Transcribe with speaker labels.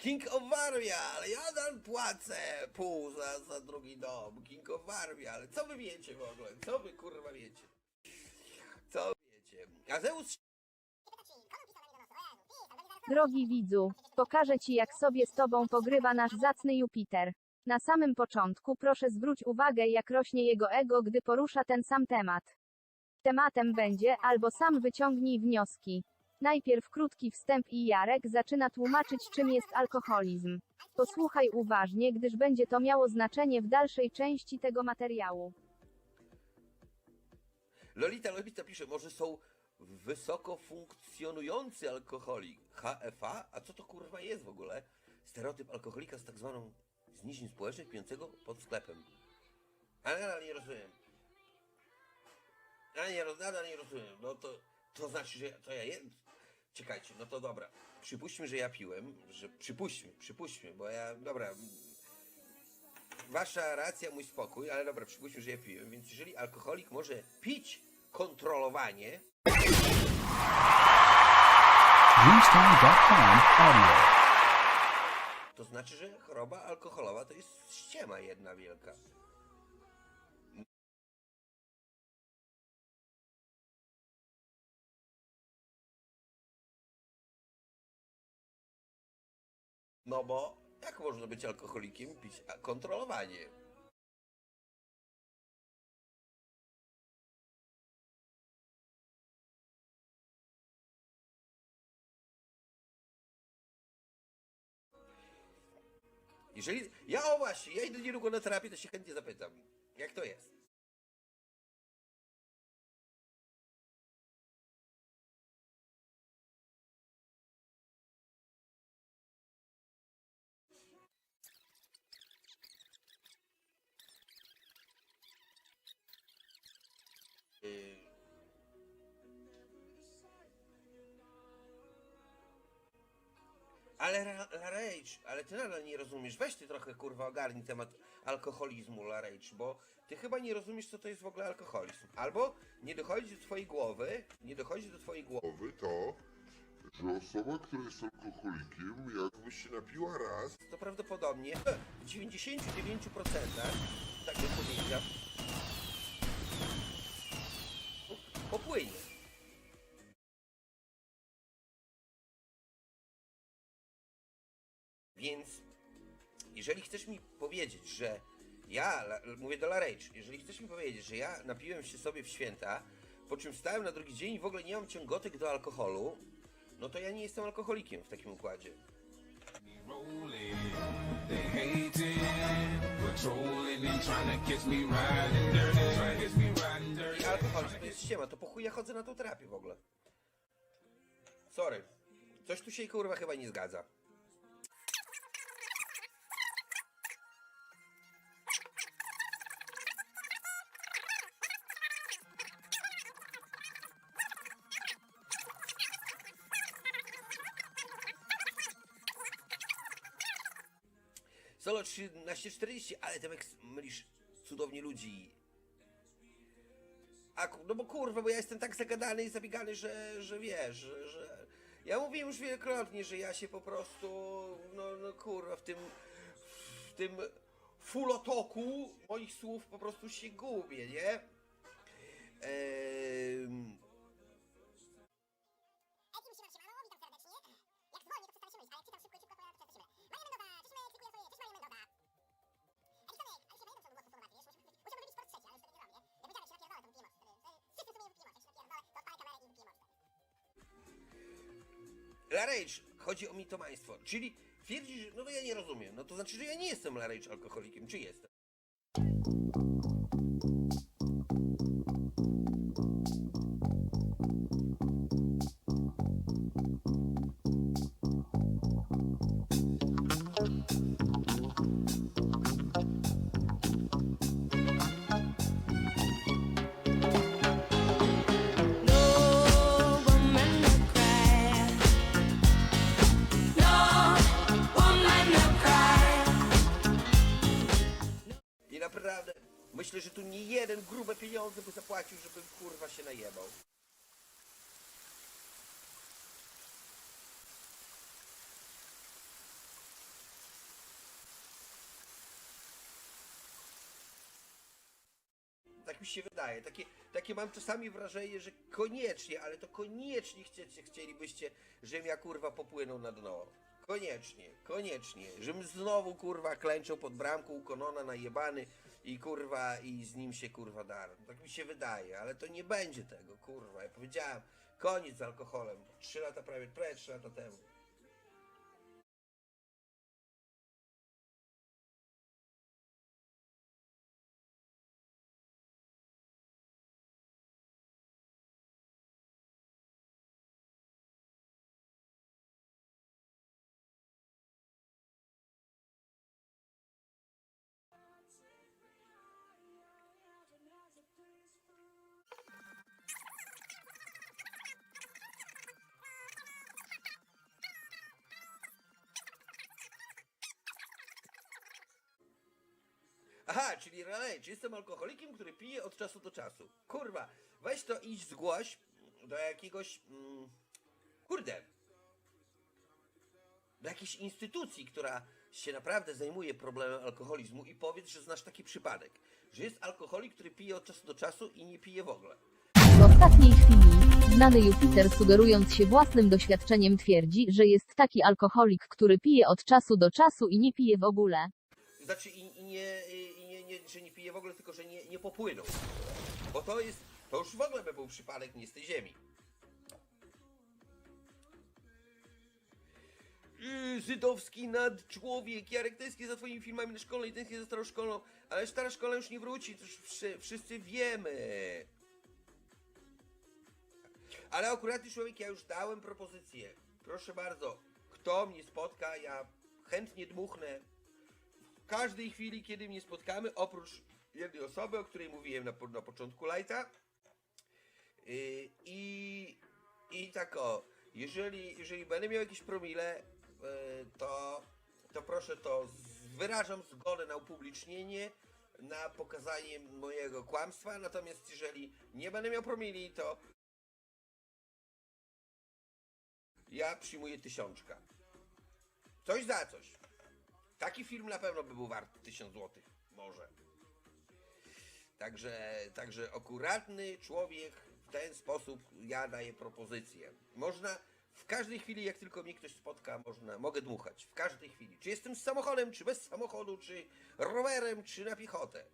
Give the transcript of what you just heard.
Speaker 1: King of Warmia, ja nadal płacę pół za, za drugi dom. King of Warmia, ale co wy wiecie w ogóle? Co wy kurwa wiecie? Co wiecie? A Zeus
Speaker 2: Drogi widzu, pokażę ci jak sobie z tobą pogrywa nasz zacny Jupiter. Na samym początku proszę zwróć uwagę jak rośnie jego ego gdy porusza ten sam temat. Tematem będzie, albo sam wyciągnij wnioski. Najpierw krótki wstęp i Jarek zaczyna tłumaczyć czym jest alkoholizm. Posłuchaj uważnie, gdyż będzie to miało znaczenie w dalszej części tego materiału.
Speaker 1: Lolita Lolita pisze, może są wysoko funkcjonujący alkoholik. HFA? A co to kurwa jest w ogóle? Stereotyp alkoholika z tak zwaną zniżeń społecznych pijącego pod sklepem. Ale nadal nie rozumiem. Ale nie, nadal nie rozumiem. No to, to znaczy, że to ja jem. Czekajcie, no to dobra. Przypuśćmy, że ja piłem, że przypuśćmy, przypuśćmy, bo ja, dobra, wasza racja, mój spokój, ale dobra, przypuśćmy, że ja piłem, więc jeżeli alkoholik może pić kontrolowanie, to znaczy, że choroba alkoholowa to jest ściema jedna wielka. No bo jak można być alkoholikiem i pić kontrolowanie? Jeżeli. Ja o właśnie, ja idę niedługo na terapię, to się chętnie zapytam. Jak to jest? Ale Ra- La Rage, ale ty nadal nie rozumiesz. Weź ty trochę kurwa ogarnij temat alkoholizmu La Rage, bo ty chyba nie rozumiesz co to jest w ogóle alkoholizm. Albo nie dochodzi do twojej głowy, nie dochodzi do twojej głowy.
Speaker 3: głowy to, że osoba, która jest alkoholikiem, jakby się napiła raz,
Speaker 1: To prawdopodobnie w 99% tak bym powiedział popłynie. Jeżeli chcesz mi powiedzieć, że ja, la- mówię do La Rage, jeżeli chcesz mi powiedzieć, że ja napiłem się sobie w święta, po czym wstałem na drugi dzień i w ogóle nie mam ciągotek do alkoholu, no to ja nie jestem alkoholikiem w takim układzie. I alkoholizm jest ściema, to po chuj ja chodzę na tą terapię w ogóle. Sorry. Coś tu się kurwa chyba nie zgadza. Solo 1340, ale Temek mylisz cudownie ludzi. A, no bo kurwa, bo ja jestem tak zagadany i zabiegany, że, że wiesz, że, że... Ja mówiłem już wielokrotnie, że ja się po prostu, no, no kurwa, w tym, w tym fulotoku moich słów po prostu się gubię, nie? Ehm, La Rage, chodzi o mitomaństwo, czyli twierdzisz, no ja nie rozumiem, no to znaczy, że ja nie jestem La Rage alkoholikiem, czy jestem? że tu nie jeden grube pieniądze by zapłacił, żebym kurwa się najebał. Tak mi się wydaje. Takie, takie mam czasami wrażenie, że koniecznie, ale to koniecznie chcecie, chcielibyście, żebym ja kurwa popłynął na dno. Koniecznie, koniecznie. Żebym znowu kurwa klęczał pod bramką u Konona najebany, i kurwa i z nim się kurwa darł. Tak mi się wydaje, ale to nie będzie tego, kurwa. Ja powiedziałem, koniec z alkoholem. Trzy lata prawie, prawie trzy lata temu. Aha, czyli Raleigh, czy jestem alkoholikiem, który pije od czasu do czasu. Kurwa, weź to idź zgłoś do jakiegoś... Mm, kurde. Do jakiejś instytucji, która się naprawdę zajmuje problemem alkoholizmu i powiedz, że znasz taki przypadek. Że jest alkoholik, który pije od czasu do czasu i nie pije w ogóle.
Speaker 2: W ostatniej chwili, znany Jupiter sugerując się własnym doświadczeniem twierdzi, że jest taki alkoholik, który pije od czasu do czasu i nie pije w ogóle.
Speaker 1: Znaczy i, i, nie, i nie, że nie pije w ogóle, tylko że nie, nie popłynął. Bo to jest, to już w ogóle by był przypadek nie z tej ziemi. Yy, Żydowski nadczłowiek, Jarek tęsknię za twoimi filmami na szkole i tęsknię za starą szkolą, ale stara szkoła już nie wróci, to już wszy, wszyscy wiemy. Ale akurat człowiek, ja już dałem propozycję. Proszę bardzo, kto mnie spotka, ja chętnie dmuchnę każdej chwili, kiedy mnie spotkamy, oprócz jednej osoby, o której mówiłem na, na początku lajta. Yy, I, I tak o, jeżeli, jeżeli będę miał jakieś promile, yy, to, to proszę to, z, wyrażam zgodę na upublicznienie, na pokazanie mojego kłamstwa, natomiast jeżeli nie będę miał promili, to ja przyjmuję tysiączka. Coś za coś. Taki film na pewno by był wart 1000 zł. Może. Także, także akuratny człowiek w ten sposób ja daję propozycję. Można w każdej chwili, jak tylko mnie ktoś spotka, można, mogę dmuchać. W każdej chwili. Czy jestem z samochodem, czy bez samochodu, czy rowerem, czy na piechotę.